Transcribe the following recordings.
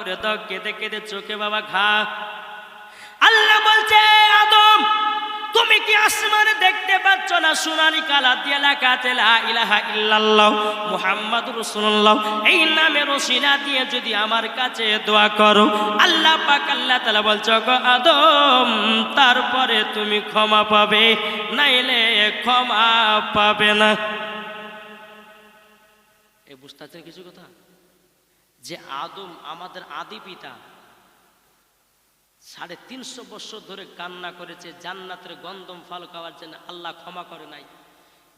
করে দাও, কেঁদে কেঁদে চোখে বাবা ঘা। আল্লাহ বলছে আদম, তুমি কি আসমানে দেখতে পাচ্ছ না? সোনালি কালা দিয়ে লেখা আছে ইলাহা ইল্লাল্লাহ মুহাম্মাদুর রাসূলুল্লাহ। এই নামের ওসিলা দিয়ে যদি আমার কাছে দোয়া করো, আল্লাহ পাক আল্লাহ তাআলা বলছো আদম, তারপরে তুমি ক্ষমা পাবে, নাইলে ক্ষমা পাবে না। এ বুঝতে কিছু কথা? যে আদম, আমাদের আদি পিতা, সাড়ে তিনশো বছর ধরে কান্না করেছে, জান্নাতের গন্দম ফল খাওয়ার জন্য আল্লাহ ক্ষমা করে নাই।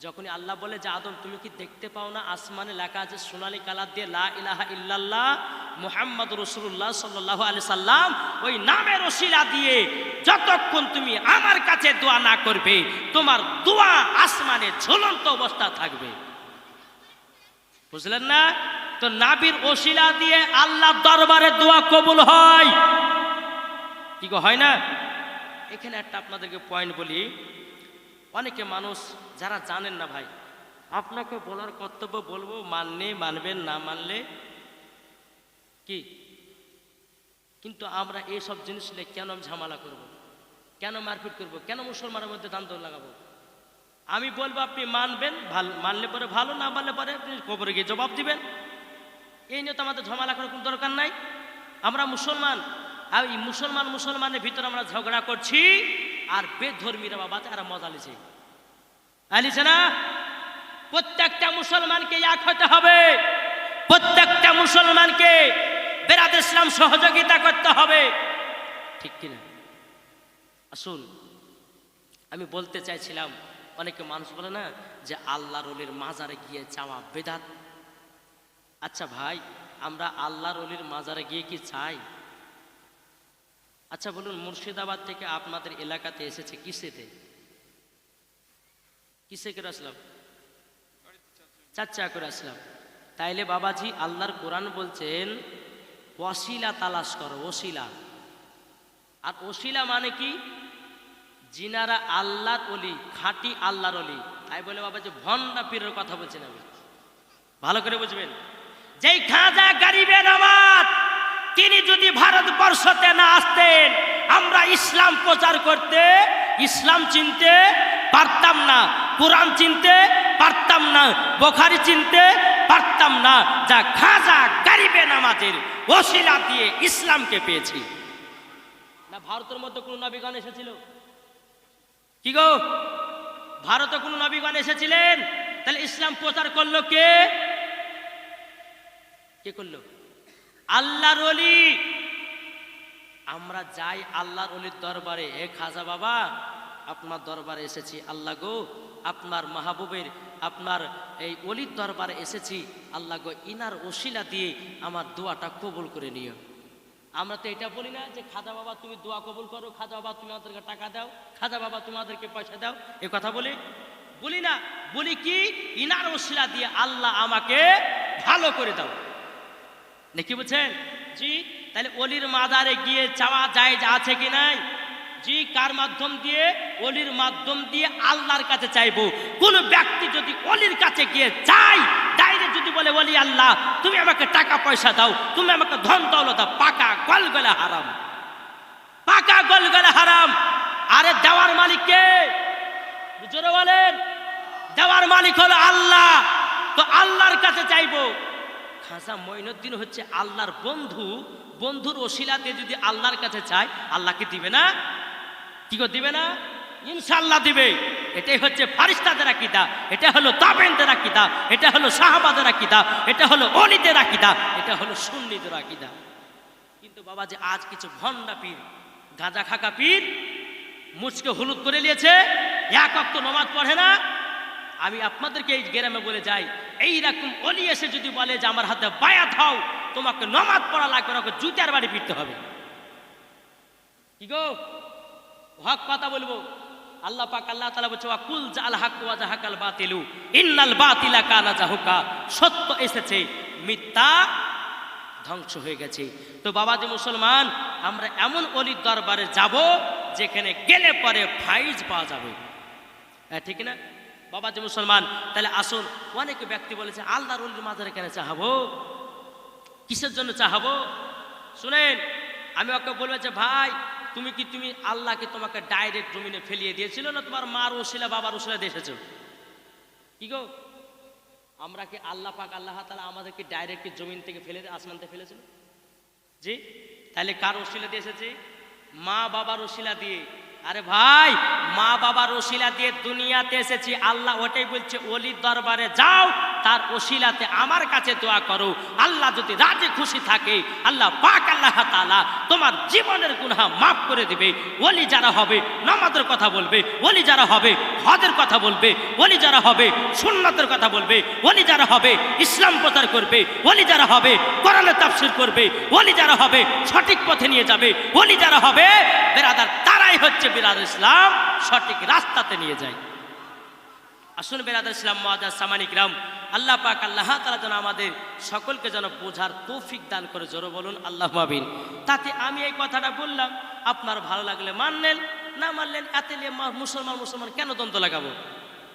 যখনই আল্লাহ বলে যে, আদম, তুমি কি দেখতে পাও না? আসমানে লেখা আছে, সোনালি কালার দিয়ে লা ইলাহা ইল্লাল্লাহ মুহাম্মদ রসুল্লাহ সাল্লাহ আলি সাল্লাম, ওই নামের ওসিলা দিয়ে যতক্ষণ তুমি আমার কাছে দোয়া না করবে, তোমার দোয়া আসমানে ঝুলন্ত অবস্থা থাকবে। বুঝলেন না? তো নাবির ওসিলা দিয়ে আল্লাহ দরবারে দোয়া কবুল হয়। কি হয় না? এখানে একটা আপনাদেরকে পয়েন্ট বলি। অনেকে মানুষ যারা জানেন না ভাই, আপনাকে বলার কর্তব্য বলব, মানলে মানবেন, না মানলে কি? কিন্তু আমরা এইসব জিনিস নিয়ে কেন ঝামেলা করব। কেন মারপিট করব? কেন মুসলমানের মধ্যে দান্তর লাগাবো? আমি বলব আপনি মানবেন, ভালো মানলে পরে ভালো, না মানলে পরে আপনি কবরে গিয়ে জবাব দিবেন। এই নিয়ে তো আমাদের ঝামেলা করার কোনো দরকার নাই। আমরা মুসলমান, আর এই মুসলমান মুসলমানের ভিতরে আমরা ঝগড়া করছি, আর বেধর্মীরা বাবা তারা মজা লিছে আলিছে না? প্রত্যেকটা মুসলমানকে এক হতে হবে। প্রত্যেকটা মুসলমানকে বেরাদ ইসলাম সহযোগিতা করতে হবে। ঠিক কিনা? আসুন, আমি বলতে চাইছিলাম, অনেকে মানুষ বলে না যে আল্লাহ রলির মাজারে গিয়ে চাওয়া বেদাত। আচ্ছা ভাই, আমরা আল্লাহ অলির মাজারে গিয়ে কি চাই? আচ্ছা বলুন, মুর্শিদাবাদ থেকে আপনাদের এলাকাতে এসেছে কিসেতে কিসে করে আসলাম? চাচ্চা করে আসলাম। তাইলে বাবাজি, আল্লাহর কোরআন বলছেন ওসিলা তালাশ করো, ওসিলা। আর ওসিলা মানে কি? জিনারা আল্লাহর অলি, খাঁটি আল্লাহর অলি। তাই বলে বাবা যে ভন্ডা পীরের কথা বলছেন আমি। ভালো করে বুঝবেন? যেই খাজা গরিবের আমার তিনি যদি ভারতবর্ষতে না আসতেন, আমরা ইসলাম প্রচার করতে, ইসলাম চিনতে পারতাম না, কোরআন চিনতে পারতাম না, বোখারি চিনতে পারতাম না, যা খাজা গরিবে নামাজের ওসিলা দিয়ে ইসলামকে পেয়েছি। না, ভারতের মধ্যে কোনো নবীগণ এসেছিল? কি গো? ভারতে কোনো নবীগণ এসেছিলেন? তাহলে ইসলাম প্রচার করল কে? কে করল? আল্লাহর অলি আমরা যাই আল্লাহর অলির দরবারে। হে খাজা বাবা, আপনার দরবারে এসেছি। আল্লাহ গো, আপনার মাহবুবের, আপনার এই অলির দরবারে এসেছি। আল্লাহ গো, ইনার ওসিলা দিয়ে আমার দোয়াটা কবুল করে নিও। আমরা তো এটা বলি না যে, খাজা বাবা, তুমি দোয়া কবুল করো। খাজা বাবা, তুমি আমাদেরকে টাকা দাও। খাজা বাবা তোমাদেরকে পয়সা দাও। এ কথা বলি? বলি না। বলি কি? ইনার ওসিলা দিয়ে আল্লাহ আমাকে ভালো করে দাও। নাকি বুঝছেন জি, তাহলে অলির মাজারে গিয়ে চাওয়া যায় যে আছে কি নাই? জি, কার মাধ্যম দিয়ে? অলির মাধ্যম দিয়ে আল্লাহর কাছে চাইব। কোন ব্যক্তি যদি অলির কাছে গিয়ে চাই ডাইরেক্ট যদি বলে, অলি আল্লাহ, তুমি আমাকে টাকা পয়সা দাও, তুমি আমাকে ধন দৌলত দাও পাকা গল গলে হারাম। পাকা গল গলে হারাম। আরে দেওয়ার মালিক কে? জোরে বলেন, দেওয়ার মালিক হলো আল্লাহ। তো আল্লাহর কাছে চাইব। খাজা মঈনুদ্দিন হচ্ছে আল্লাহর বন্ধু, বন্ধুর ওসিলাতে যদি আল্লাহর কাছে চায়, আল্লাহকে দিবে না? কি দিবে না? ইনশাল্লাহ দিবে। এটাই হচ্ছে ফারিস্তাদের আকিদা, এটা হলো তাবেনদের আকিদা, এটা হলো শাহবাদের আকিদা, এটা হলো অলিদের আকিদা, এটা হলো সুন্নিদের আকিদা। কিন্তু বাবা যে আজ কিছু ভণ্ডা পীর, গাঁজা খাকা পীর, মুচকে হলুদ করে নিয়েছে, এক অক্ত নমাজ পড়ে না আমি আপনাদেরকে এই গ্রামে বলে যাই এই রকম অলি এসে যদি বলে যে আমার হাতে বায়াত হও, তোমাকে নমাজ পড়া লাগবে না জুতার বাড়ি ফিরতে হবে। কি গো? হক কথা বলব? আল্লাহ পাক, আল্লাহ তাআলা বলছে কুল জাল হাক ওয়া জাহাকাল বাতিলু, ইন্নাল বাতিলা কানা জাহুকা। সত্য এসেছে, মিথ্যা ধ্বংস হয়ে গেছে। তো বাবাজি মুসলমান, আমরা এমন অলির দরবারে যাব, যেখানে গেলে পরে ফাইজ পাওয়া যাবে। হ্যাঁ ঠিক না? বাবাজি মুসলমান, তাহলে আসুন। অনেক ব্যক্তি বলেছে, আল্লাহর অলির মাজারে কেন চাহাবো? কিসের জন্য চাহাবো? শুনেন, আমি ওকে বলব যে, ভাই, তুমি কি, তুমি আল্লাহকে তোমাকে ডাইরেক্ট জমিনে ফেলিয়ে দিয়েছিল না তোমার মার ওসিলা, বাবার ওসিলা এসেছ? কি গো? আমরা কি আল্লাহ পাক, আল্লাহ তালা আমাদেরকে ডাইরেক্ট জমিন থেকে ফেলে আসমান থেকে ফেলেছিল? জি? তাহলে কার ওসিলা দিয়ে এসেছে? মা বাবার ওসিলা দিয়ে। আরে ভাই, মা বাবার ওসিলা দিয়ে দুনিয়াতে এসেছি, আল্লাহ ওটাই বলছে অলির দরবারে যাও, তার ওসিলাতে আমার কাছে দোয়া করো। আল্লাহ যদি রাজি খুশি থাকে, আল্লাহ পাক আল্লাহ তাআলা তোমার জীবনের গুনাহ মাফ করে দিবে। ওলি যারা হবে, নামাজের কথা বলবে, ওলি যারা হবে, হজের কথা বলবে, ওলি যারা হবে, সুন্নতের কথা বলবে, ওলি যারা হবে, ইসলাম প্রচার করবে, ওলি যারা হবে কোরআনের তাফসীর করবে, ওলি যারা হবে, সঠিক পথে নিয়ে যাবে, ওলি যারা হবে, বেরাদার তারাই হচ্ছে বিরাদ ইসলাম, সঠিক রাস্তাতে নিয়ে যায়। আসুন বেরাদার ইসলাম মহাজার সামানিক রাম, আল্লাহ পাক, আল্লাহ তালা যেন আমাদের সকলকে যেন বোঝার তৌফিক দান করে, জোরে বলুন, আল্লাহ মাবিন তাতে আমি এই কথাটা বললাম, আপনার ভালো লাগলে মানলেন, না মানলেন, এতে মুসলমান মুসলমান কেন দ্বন্দ্ব লাগাবো?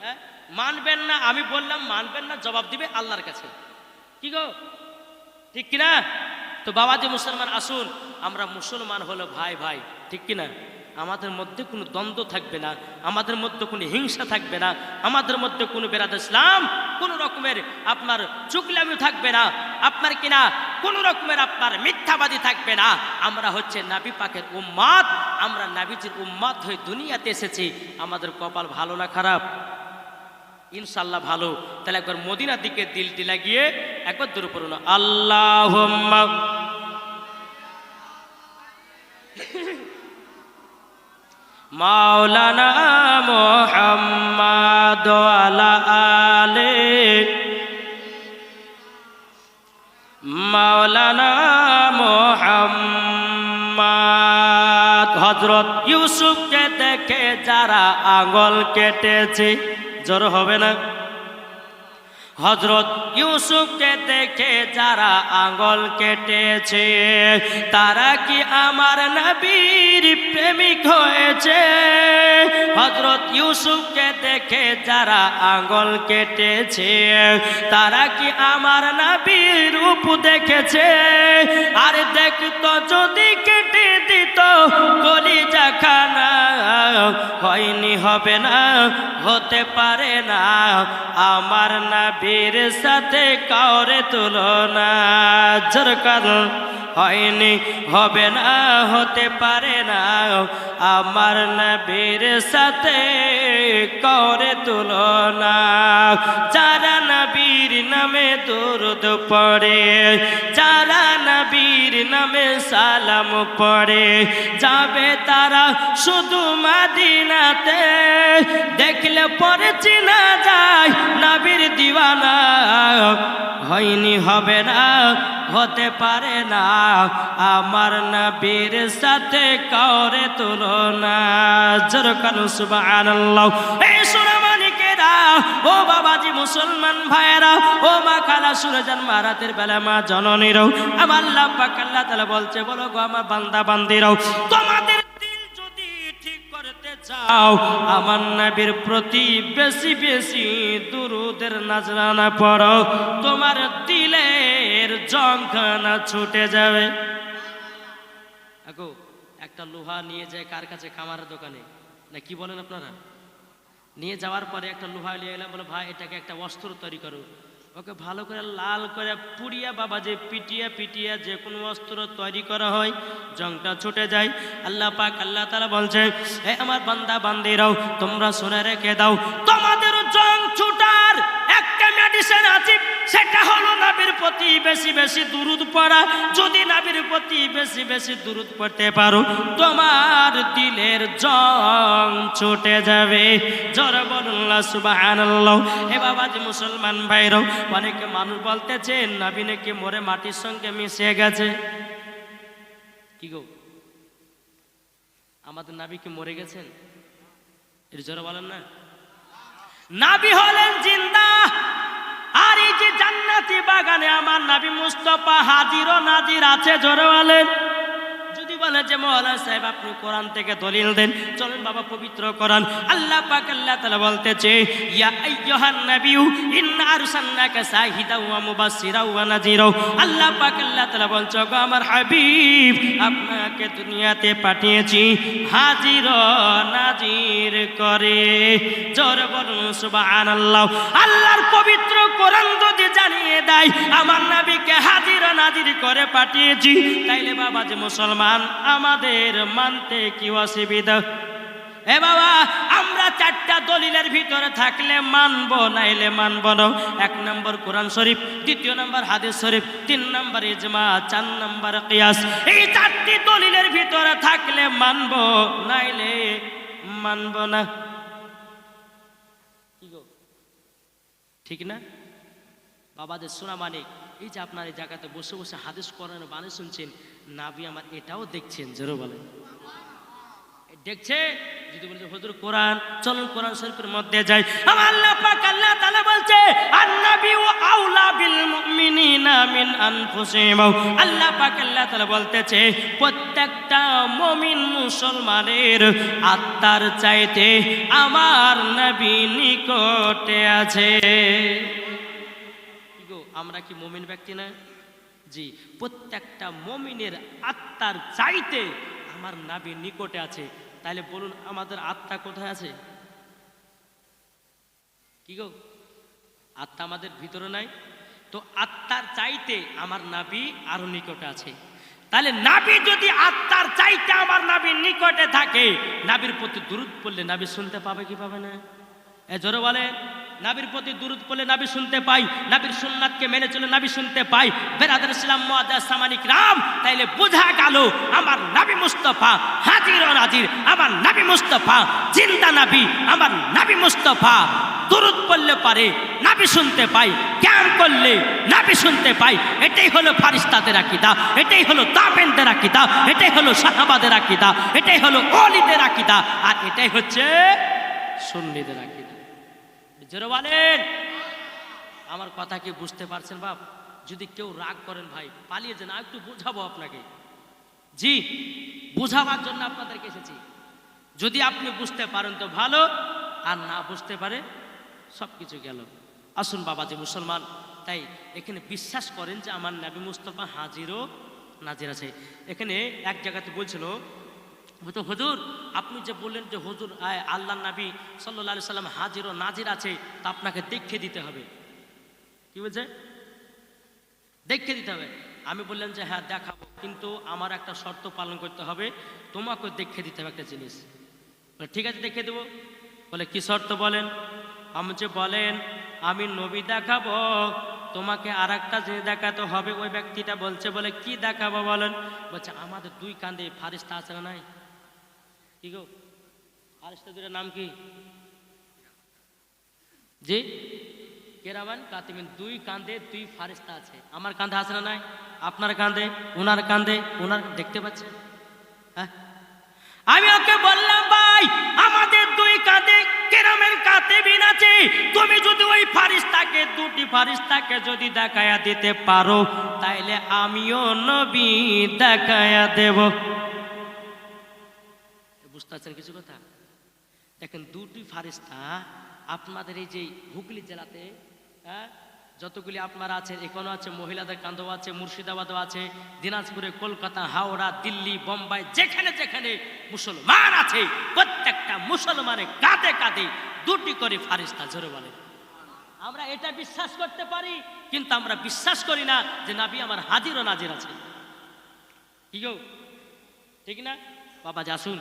হ্যাঁ? মানবেন না, আমি বললাম, মানবেন না, জবাব দিবে আল্লাহর কাছে। কি গো? ঠিক কিনা? তো বাবাজি মুসলমান, আসুন, আমরা মুসলমান হলো ভাই ভাই, ঠিক কিনা? আমাদের মধ্যে কোনো দ্বন্দ্ব থাকবে না, আমাদের মধ্যে কোনো হিংসা থাকবে না, আমাদের মধ্যে কোনো বেরাদ ইসলাম কোনো রকমের আপনার চুকলামি থাকবে না, আপনার কিনা কোনো রকমের আপনার মিথ্যাবাদী থাকবে না। আমরা হচ্ছে নাবি পাকের উম্মাদ, আমরা নাবিজির উম্মাদ হয়ে দুনিয়াতে এসেছি। আমাদের কপাল ভালো না খারাপ? ইনশাল্লাহ ভালো। তাহলে একবার মদিনার দিকে দিলটি লাগিয়ে একবার দূর পড়ুন। আল্লাহ মাওলানা মোহাম্মদ আলা মাওলানা মোহাম্মদ। হজরত ইউসুফকে দেখে যারা আঙ্গল কেটেছে জোর হবে না? হজরত ইউসুফকে দেখে যারা আঙ্গল কেটেছে, তারা কি আমার নবীর প্রেমিক হয়েছে? হজরত ইউসুফকে দেখে যারা আঙ্গল কেটেছে, তারা কি আমার নবীর রূপ দেখেছে? আর দেখতো যদি দিত কলিজা খানা হয়নি, হবে না, হতে পারে না। আমার নবীর সাথে কাউরে তুলনা। জোর কারণ হয়নি, হবে না, হতে পারে না। আমার নবীর সাথে করে তুলনা। যারা নবীর নামে দুরুদ পড়ে, যারা নবীর নামে সালাম পড়ে। যাবে তারা শুধু মাদিনাতে। দেখলে পরে চিনা যায়, নবীর দিওয়ানা হয়নি, হবে না, হতে পারে না। আমার নবীর সাথে কাউরে তুলনা। জোর কানু, সুবহানাল্লাহ। এই সোনামানিকেরা ও বাবাজি মুসলমান ভাইয়েরা, ও মা খালা সুরজান মারাতের বেলা, মা জননীরও, আমার পাক আল্লাহ তাআলা বলছে, বলো গো আমার বান্দা বান্দিরাও, তোমাদের চাও, আমার নবীর প্রতি বেশি বেশি দুরুদের নাজরানা পড়ো, তোমার দিলের জঙ্খানা ছুটে যাবে। একটা লোহা নিয়ে যায় কার কাছে? খামারের দোকানে। না, কি বলেন আপনারা? নিয়ে যাওয়ার পরে একটা লোহা নিয়ে এলাম, বলে, ভাই, এটাকে একটা অস্ত্র তৈরি করো। ওকে ভালো করে লাল করে পুড়িয়া, বাবা, যে পিটিয়া পিটিয়া যে কোনো অস্ত্র তৈরি করা হয়, জংটা ছুটে যায়। আল্লাহ পাক, আল্লাহ তালা বলছে, হে আমার বান্দা, বান্দিরাও, তোমরা শুনে রেখে দাও। তোমাদের জং নাবির প্রতি বেশি বেশি দুরুদ পড়া। যদি নাবির প্রতি বেশি বেশি দুরুদ পড়তে পারো, তোমার দিলের জং ছুটে যাবে। জোর বলুন সুবহানাল্লাহ। এ বাবা যে মুসলমান ভাইরাও অনেকে মানুষ বলতেছে, নাবি নাকি মরে মাটির সঙ্গে মিশে গেছে। কি গো? আমাদের নাবি কি মরে গেছেন? এর জোরে বলেন না। নাবি হলেন জিন্দা। আর এই যে জান্নাতি বাগানে আমার নাবি মুস্তফা হাজির ও নাজির আছে জোরে বলেন। বলে যে মৌলা সাহেব, আপনি কোরআন থেকে দলিল দেন। চলেন বাবা, পবিত্র কোরআন। আল্লাহ পাক আল্লাহ তাআলা বলতেছে, ইয়া আইয়ুহান নাবিয়্যু, ইন্না আরসালনাকা শাহিদাও ওয়া মুবাশশিরাও ওয়া নাযীরাও আল্লাহ পাক আল্লাহ তাআলা বলছে গো আমার হাবিব, আপনাকে দুনিয়াতে পাঠিয়েছি, হাজির নাজির করে। জোরে বলুন, সুবহানাল্লাহ। আল্লাহর পবিত্র কোরআন যদি জানিয়ে দেয়, আমার নবীকে হাজির নাজির করে পাঠিয়েছি, তাইলে বাবা যে মুসলমান আমাদের মানতে কি অসুবিধা? এ বাবা, আমরা চারটা দলিলের ভিতরে থাকলে মানব, নাইলে মানব না। এক নম্বর কোরআন শরীফ, দ্বিতীয় নম্বর হাদিস শরীফ, তিন নম্বর ইজমা, চার নম্বর কিয়াস। এই চারটি দলিলের ভিতরে থাকলে মানব, নাইলে মানব না। ঠিক না? বাবাদের সোনা মানিক। এই যে আপনার এই জায়গাতে বসে বসে হাদিস করেন বানে শুনছেন, নাবি আমার এটাও দেখছেন, জোরে বলেন। দেখছে? যদি বলছে হুজুর, কোরআন, চলুন কোরআন শরীফের মধ্যে যাই। আমার আল্লাহ পাক, আল্লাহ তাআলা বলছে, আন্নাবি ওয়া আউলা বিল মুমিনিনা মিন আনফুসিহিম। আল্লাহ পাক, আল্লাহ তাআলা বলতেছে, প্রত্যেকটা মুমিন মুসলমানের আত্মার চাইতে আমার নবী নিকটে আছে। আমরা কি মমিন ব্যক্তি না জি, প্রত্যেকটা মমিনের আত্মার চাইতে আমার নাবি নিকটে আছে। তাহলে বলুন, আমাদের আত্মা কোথায় আছে? কি গো? আত্মা আমাদের ভিতরে নাই। তো আত্মার চাইতে আমার নাবি আরও নিকটে আছে। তাহলে নাবি যদি আত্মার চাইতে আমার নাবির নিকটে থাকে, নাবির প্রতি দূরত পড়লে নাবি শুনতে পাবে কি পাবে না? এ জোরে বলে নাবির প্রতি দূরত পড়লে নাবি শুনতে পাই, নাবির সুন্নাতকে মেনে চলে নাবি শুনতে পাই। বেরাদার ইসলাম সামানিক রাম, তাইলে বোঝা গেল আমার নাবি মুস্তফা হাজির ও নাজির, আমার নাবি মুস্তফা জিন্দা নাবি, আমার নাবি মুস্তফা। দূরত পড়লে পারে নাবি শুনতে পাই, জ্ঞান করলে নাবি শুনতে পাই। এটাই হলো ফারিস্তাদের আকিদা, এটাই হলো তাবেনদের আকিদা, এটাই হলো সাহাবাদের আকিদা, এটাই হলো অলিদের আকিদা, আর এটাই হচ্ছে সুন্নিদের আকিদা। জোরে বলেন। আমার কথা কি বুঝতে পারছেন বাপ? যদি কেউ রাগ করেন ভাই, পালিয়ে যান, আর একটু বোঝাবো আপনাকে। জি, বোঝাবার জন্য আপনাদেরকে এসেছি। যদি আপনি বুঝতে পারেন তো ভালো, আর না বুঝতে পারে সব কিছু গেল। আসুন বাবা যে মুসলমান, তাই এখানে বিশ্বাস করেন যে আমার নাবি মুস্তফা হাজিরও নাজির আছে। এখানে এক জায়গাতে বলছিল তো হুজুর আপনি যে বললেন যে হুজুর আয় আল্লাহ নাবি সাল্লাহ সাল্লাম হাজির ও নাজির আছে তা আপনাকে দেখে দিতে হবে। কি বলছে? দেখে দিতে হবে। আমি বললাম যে হ্যাঁ দেখাবো। কিন্তু আমার একটা শর্ত পালন করতে হবে তোমাকে দেখে দিতে হবে একটা জিনিস। বলে, ঠিক আছে দেখে দেবো। বলে কি শর্ত বলেন? আমি যে বলেন আমি নবী দেখাবো তোমাকে আর একটা জিনিস দেখাতে হবে। ওই ব্যক্তিটা বলছে বলে কি দেখাবো বলেন? বলছে আমাদের দুই কান্দে ফারিস্তা আছে না নাই? কি গো? ফারিস্তা দুটার নাম কি? জি? কেরামান কাতিমিন, দুই কান্দে দুই ফারিস্তা আছে। আমার কাঁধে আছে না নাই? আপনার কাঁধে ওনার কাঁধে ওনার দেখতে পাচ্ছেন? হ্যাঁ? আমি ওকে বললাম, ভাই, আমাদের দুই কাঁধে কেরামের কাঁধে বিন আছে। তুমি যদি ওই ফারিস্তাকে, দুটি ফারিস্তাকে যদি দেখায়া দিতে পারো, তাইলে আমিও নবী দেখায়া দেব। বুঝতে কিছু কথা? দেখেন দুটি ফারিস্তা আপনাদের এই যে হুগলি জেলাতে হ্যাঁ যতগুলি আপনারা আছেন এখানেও আছে, মহিলাদের কান্দও আছে, মুর্শিদাবাদও আছে, দিনাজপুরে কলকাতা, হাওড়া, দিল্লি, বোম্বাই, যেখানে যেখানে মুসলমান আছে, প্রত্যেকটা মুসলমানের কাঁধে কাঁধে দুটি করে ফারিস্তা, জোরে বলে আমরা এটা বিশ্বাস করতে পারি, কিন্তু আমরা বিশ্বাস করি না যে নাবি আমার হাজির ও নাজির আছে। কি গো? ঠিক না? বাবা আসুন।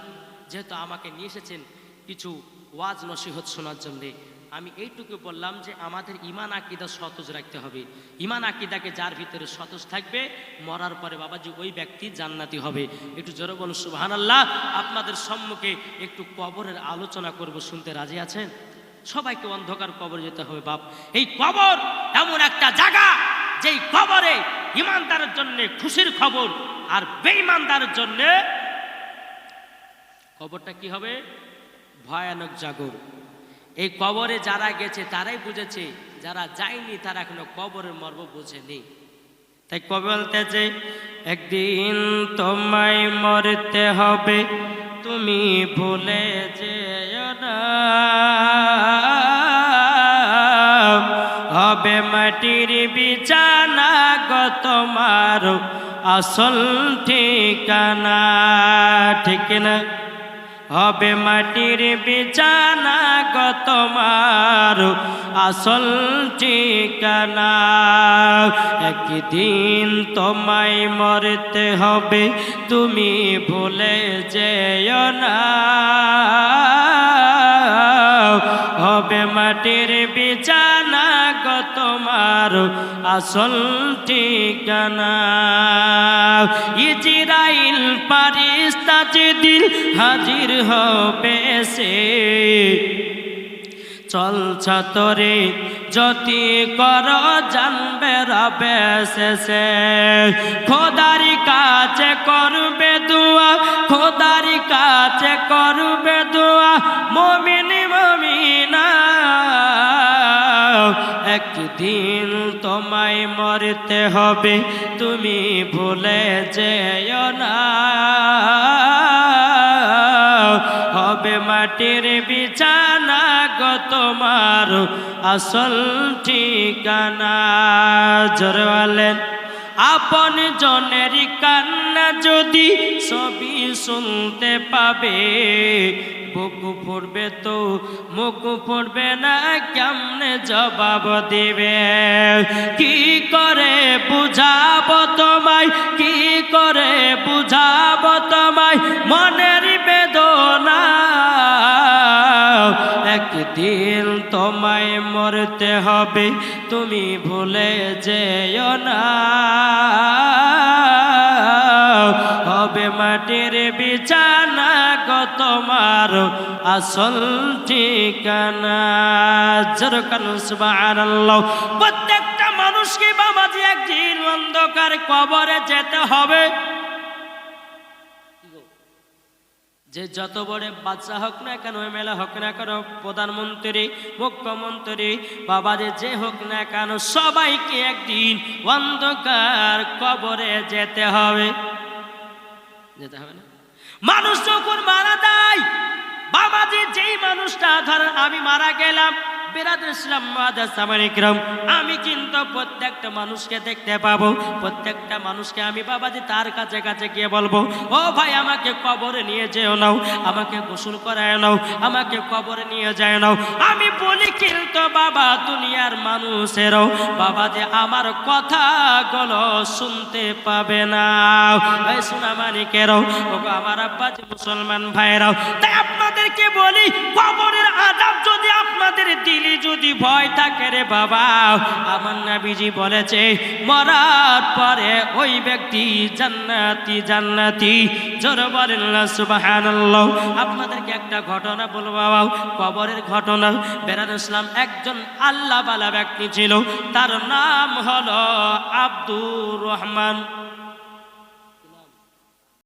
যেহেতু আমাকে নিয়ে এসেছেন কিছু ওয়াজ নসিহত শোনার জন্যে, আমি এইটুকু বললাম যে আমাদের ইমান আকিদা সতেজ রাখতে হবে। ইমান আকিদাকে যার ভিতরে সতেজ থাকবে, মরার পরে বাবাজি ওই ব্যক্তি জান্নাতি হবে। একটু জোরে বলুন সুবাহান আল্লাহ আপনাদের সম্মুখে একটু কবরের আলোচনা করব, শুনতে রাজি আছেন? সবাইকে অন্ধকার কবর যেতে হবে, বাপ। এই কবর এমন একটা জায়গা যেই কবরে ইমানদারের জন্য খুশির খবর আর বেঈমানদারের জন্য কবরটা কি হবে? ভয়ানক জাগর। এই কবরে যারা গেছে, তারাই বুঝেছে, যারা যায়নি, তারা এখনও কবরের মর্ম বুঝেনি। তাই কবি বলতেছে, একদিন তোমায় মরতে হবে, তুমি ভুলে যেও না। হবে মাটির বিছানা গো তোমার আসল ঠিকানা। ঠিক না? হবে মাটির বিছানা গো তোমার। আসল ঠিকানা, একদিন তোমায় মরতে হবে, তুমি ভুলে যেও না। হবে মাটির বিছানা তোমার আসল ঠিকানা। ইজরাইল পারিস্তা যেদিন হাজির হবে সে চলছ তোরে যতি কর জানবে রবে শেষে। খোদারি কাছে করবে দুয়া, খোদারি কাছে করবে দুয়া, মমিন মমিনা একদিন তোমায় মরতে হবে, তুমি ভুলে যেও না। হবে মাটির বিছানা গো তোমার আসল ঠিকানা। জরওয়ালেন আপন জনের কান্না যদি সবই শুনতে পাবে, বুক ফুরবে তো মুখ ফুরবে না, কেমনে জবাব দিবে? কি করে বুঝাব তোমায়, কি করে বুঝাব তোমায়? মনের বেদনা, একদিন তোমায় মরতে হবে, তুমি ভুলে যেও না। আসল ঠিকানা। প্রত্যেকটা মানুষকে বাবাজি একদিন অন্ধকার কবরে যেতে হবে। যে যত বড় বাচ্চা হোক না কেন, এমএলএ হোক না কেন, প্রধানমন্ত্রী, মুখ্যমন্ত্রী বাবাদের যে হোক না কেন, সবাইকে একদিন অন্ধকার কবরে যেতে হবে। যেতে হবে না? মানুষ যখন মারা যায় বাবাজি যেই মানুষটা ধর আমি মারা গেলাম আমি কিন্তু প্রত্যেকটা মানুষকে দেখতে পাবো, প্রত্যেকটা মানুষকে আমি বাবা বাবাজি তার কাছে কাছে গিয়ে বলব, ও ভাই, আমাকে কবরে নিয়ে যেও নাও, আমাকে গোসল করায় নাও, আমাকে কবরে নিয়ে যায় নাও। আমি বলি, কিন্তু বাবা, দুনিয়ার মানুষেরও বাবা যে আমার কথাগুলো শুনতে পাবে না। ওই সোনা মানিকেরও ওগো আমার আব্বা যে মুসলমান ভাইরাও, তাই আপনাদেরকে বলি, কবরের আদাব যদি আপনাদের দিলে যদি ভয় থাকে রে বাবা, আমার নাবিজি বলেছে, মরার পরে ওই ব্যক্তি জান্নাতি জান্নাতি। জোর বলেন সুবহানাল্লাহ। আপনাদেরকে একটা ঘটনা বলব বাবা, কবরের ঘটনা। বেরান ইসলাম একজন আল্লাহ বালা ব্যক্তি ছিল, তার নাম হলো আব্দুর রহমান।